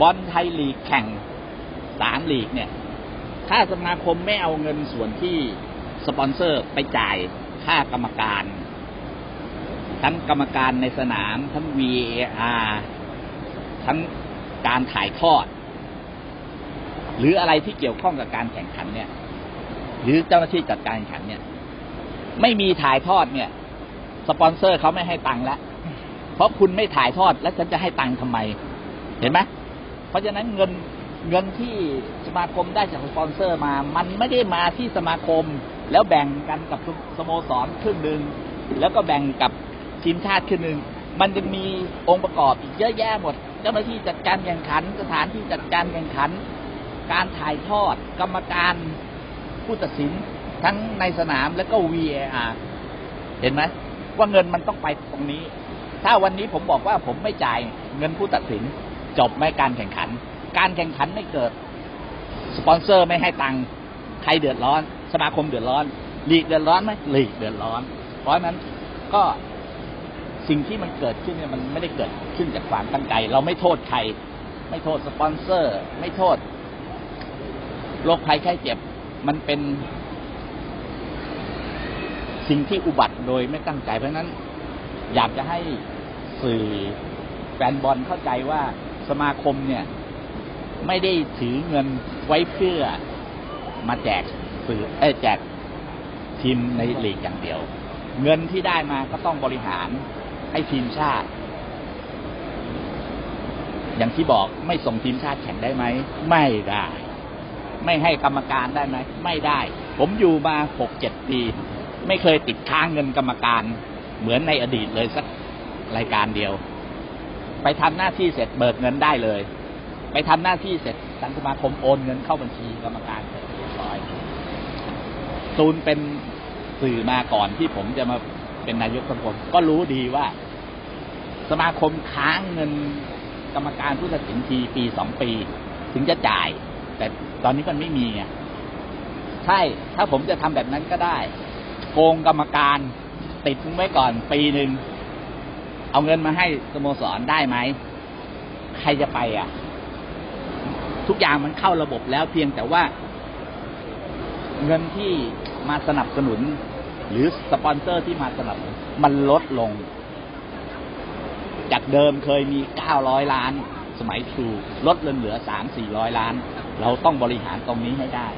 บอลไทยลีกแข่งสามลีกเนี่ย ถ้าสมาคมไม่เอาเงินส่วนที่สปอนเซอร์ไปจ่ายค่ากรรมการ ทั้งกรรมการในสนาม ทั้ง VAR ทั้งการถ่ายทอด หรืออะไรที่เกี่ยวข้องกับการแข่งขันเนี่ย หรือเจ้าหน้าที่จัดการแข่งขันเนี่ย ไม่มีถ่ายทอดเนี่ย สปอนเซอร์เขาไม่ให้ตังค์แล้ว เพราะคุณไม่ถ่ายทอดแล้วฉันจะให้ตังค์ทำไม เห็นไหม เพราะฉะนั้นเงินเงินที่สมาคมได้จากสปอนเซอร์มา มันไม่ได้มาที่สมาคม แล้วแบ่งกันกับสโมสรครึ่งหนึ่งแล้วก็แบ่งกับทีมชาติครึ่งหนึ่งมันจะมีองค์ประกอบอีกเยอะแยะหมด เจ้าหน้าที่จัดการแข่งขัน สถานที่จัดการแข่งขัน การถ่ายทอด กรรมการผู้ตัดสิน ทั้งในสนามแล้วก็ VAR เห็นไหมว่าเงินมันต้องไปตรงนี้ ถ้าวันนี้ผมบอกว่าผมไม่จ่ายเงินผู้ตัดสิน จบไม่การแข่งขัน การแข่งขันไม่เกิด สปอนเซอร์ไม่ให้ตังค์ใครเดือดร้อน สมาคมเดือดร้อนลีกเดือดร้อนไหมลีกเดือดร้อน เพราะนั้นก็สิ่งที่มันเกิดขึ้นเนี่ยมันไม่ได้เกิดขึ้นจากความตั้งใจ เราไม่โทษใคร ไม่โทษสปอนเซอร์ ไม่โทษโรคภัยไข้เจ็บ มันเป็นสิ่งที่อุบัติโดยไม่ตั้งใจเพราะนั้น อยากจะให้สื่อแฟนบอลเข้าใจว่า สมาคมเนี่ย ไม่ได้ถือเงินไว้เพื่อมาแจกสื่อเอ้แจกทีมในลีกอย่างเดียว เงินที่ได้มาก็ต้องบริหารให้ทีมชาติ อย่างที่บอกไม่ส่งทีมชาติแข่งได้ไหม ไม่ได้ ไม่ให้กรรมการได้ไหม ไม่ได้ ผมอยู่มาหกเจ็ดปี ไม่เคยติดค้างเงินกรรมการ เหมือนในอดีตเลยสักรายการเดียว ไปทำหน้าที่เสร็จเบิกเงินได้เลย ไปทำหน้าที่เสร็จทางสมาคมโอนเงินเข้าบัญชีกรรมการเสร็จเรียบร้อยตูนเป็นสื่อมาก่อนที่ผมจะมาเป็นนายกสมาคมก็รู้ดีว่า สมาคมค้างเงินกรรมการผู้ตัดสินทีปีสองปี ถึงจะจ่าย แต่ตอนนี้มันไม่มีไงใช่ ถ้าผมจะทำแบบนั้นก็ได้ โกงกรรมการติดไว้ก่อนปีหนึ่ง เอาเงินมาให้สโมสรได้ไหม ใครจะไปอะ ทุกอย่างมันเข้าระบบแล้วเพียงแต่ว่าเงินที่มาสนับสนุน หรือสปอนเซอร์ที่มาสนับสนุนมันลดลง จากเดิมเคยมี900ล้าน สมัยทรูลดเหลือ3-400ล้าน เราต้องบริหารตรงนี้ให้ได้